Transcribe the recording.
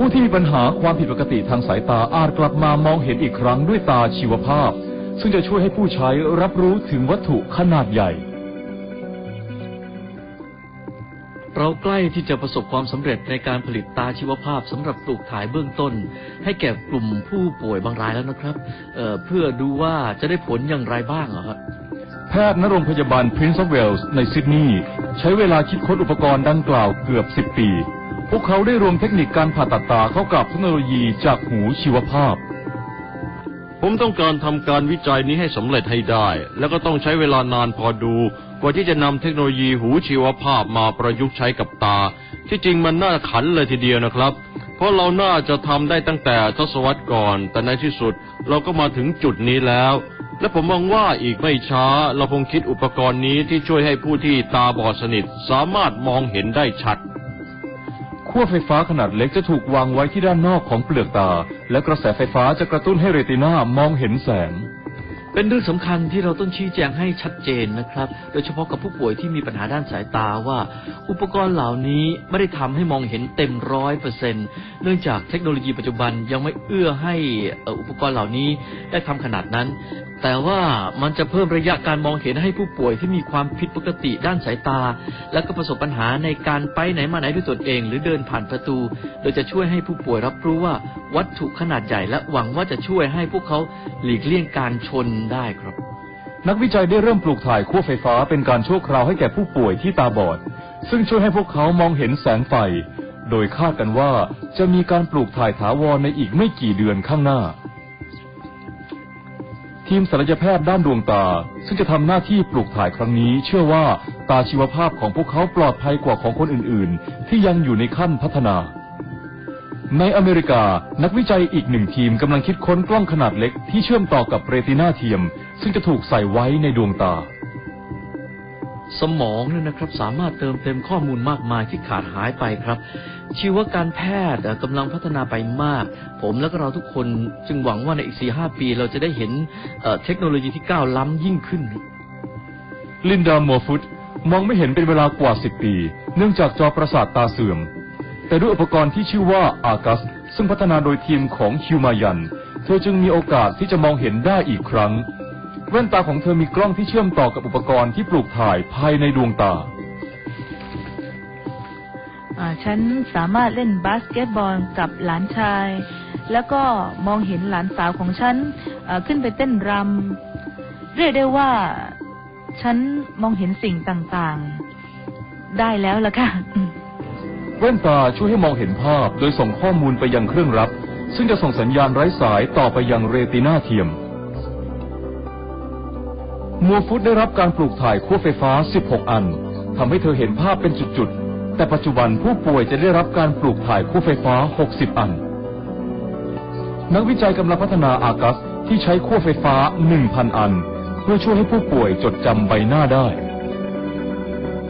ผู้ที่มีปัญหาความผิดปกติทางสายตาอาจกลับมามองเห็นอีกครั้งด้วยตาชีวภาพ ซึ่งจะช่วยให้ผู้ใช้รับรู้ถึงวัตถุขนาดใหญ่ เราใกล้ที่จะประสบความสำเร็จในการผลิตตาชีวภาพสำหรับปลูกถ่ายเบื้องต้น ให้แก่กลุ่มผู้ป่วยบางรายแล้วนะครับเอ่อเพื่อดูว่าจะได้ผลอย่างไรบ้างเหรอครับแพทย์ณโรงพยาบาล Prince of Wales ในซิดนีย์ใช้เวลาคิดค้นอุปกรณ์ดังกล่าวเกือบ 10 ปี พวกเขาได้รวมเทคนิคการผ่าตัดตาเข้ากับเทคโนโลยีจากหูชีวภาพ ผมต้องการทำการวิจัยนี้ให้สำเร็จให้ได้ แล้วก็ต้องใช้เวลานานพอดู กว่าที่จะนำเทคโนโลยีหูชีวภาพมาประยุกต์ใช้กับตา ที่จริงมันน่าขันเลยทีเดียวนะครับ เพราะเราน่าจะทำได้ตั้งแต่ทศวรรษก่อน แต่ในที่สุดเราก็มาถึงจุดนี้แล้ว และผมมองว่าอีกไม่ช้า เราคงคิดอุปกรณ์นี้ที่ช่วยให้ผู้ที่ตาบอดสนิท สามารถมองเห็นได้ชัด ขั้วไฟฟ้าขนาดเล็กจะถูกวางไว้ที่ด้านนอกของเปลือกตา และกระแสไฟฟ้าจะกระตุ้นให้เรตินามองเห็นแสง เป็นเรื่องสำคัญที่เราต้องชี้แจงให้ชัดเจนนะครับ โดยเฉพาะกับผู้ป่วยที่มีปัญหาด้านสายตาว่า อุปกรณ์เหล่านี้ไม่ได้ทำให้มองเห็นเต็มร้อยเปอร์เซ็นเนื่องจากเทคโนโลยีปัจจุบันยังไม่เอื้อให้อุปกรณ์เหล่านี้ได้ทำขนาดนั้น แต่ว่ามันจะเพิ่มระยะการมองเห็นให้ผู้ป่วยที่มีความผิดปกติด้านสายตา และก็ประสบปัญหาในการไปไหนมาไหนด้วยตนเอง หรือเดินผ่านประตู โดยจะช่วยให้ผู้ป่วยรับรู้ว่าวัตถุขนาดใหญ่และหวังว่าจะช่วยให้พวกเขาหลีกเลี่ยงการชนได้ครับ นักวิจัยได้เริ่มปลูกถ่ายขั้วไฟฟ้าเป็นการชั่วคราวให้แก่ผู้ป่วยที่ตาบอด ซึ่งช่วยให้พวกเขามองเห็นแสงไฟ โดยคาดกันว่าจะมีการปลูกถ่ายถาวรในอีกไม่กี่เดือนข้างหน้า ทีมศัลยแพทย์ด้านดวงตา ซึ่งจะทำหน้าที่ปลูกถ่ายครั้งนี้ เชื่อว่าตาชีวภาพของพวกเขาปลอดภัยกว่าของคนอื่น ๆ ที่ยังอยู่ในขั้นพัฒนา ในอเมริกา นักวิจัยอีกหนึ่งทีมกำลังคิดค้นกล้องขนาดเล็กที่เชื่อมต่อกับเรตินาเทียม ซึ่งจะถูกใส่ไว้ในดวงตา สมองเนี่ยนะครับ สามารถเติมเต็มข้อมูลมากมายที่ขาดหายไปครับ ชีวการแพทย์กำลังพัฒนาไปมาก ผมและก็เราทุกคนจึงหวังว่าในอีกสี่ห้าปี เราจะได้เห็นเทคโนโลยีที่ก้าวล้ำยิ่งขึ้น ลินดาโมฟุตมองไม่เห็นเป็นเวลากว่า10ปี เนื่องจากจอประสาทตาเสื่อม แต่ด้วยอุปกรณ์ที่ชื่อว่าอากัส ซึ่งพัฒนาโดยทีมของฮิวมายัน เธอจึงมีโอกาสที่จะมองเห็นได้อีกครั้ง แว่นตาของเธอมีกล้องที่เชื่อมต่อกับอุปกรณ์ที่ปลูกถ่ายภายในดวงตา อ่าฉันสามารถเล่นบาสเกตบอลกับหลานชาย แล้วก็มองเห็นหลานสาวของฉันอ่าขึ้นไปเต้นรำเรียกได้ว่า ฉันมองเห็นสิ่งต่างๆ ได้แล้วล่ะค่ะ แว่นตาช่วยให้มองเห็นภาพ โดยส่งข้อมูลไปยังเครื่องรับ ซึ่งจะส่งสัญญาณไร้สายต่อไปยังเรตินาเทียม มัวฟุตได้รับการปลูกถ่ายขั้วไฟฟ้า 16 อันทำให้เธอเห็นภาพเป็นจุดๆ แต่ปัจจุบันผู้ป่วยจะได้รับการปลูกถ่ายขั้วไฟฟ้า 60 อัน นักวิจัยกำลังพัฒนาอากัสที่ใช้ขั้วไฟฟ้า 1,000 อัน เพื่อช่วยให้ผู้ป่วยจดจำใบหน้าได้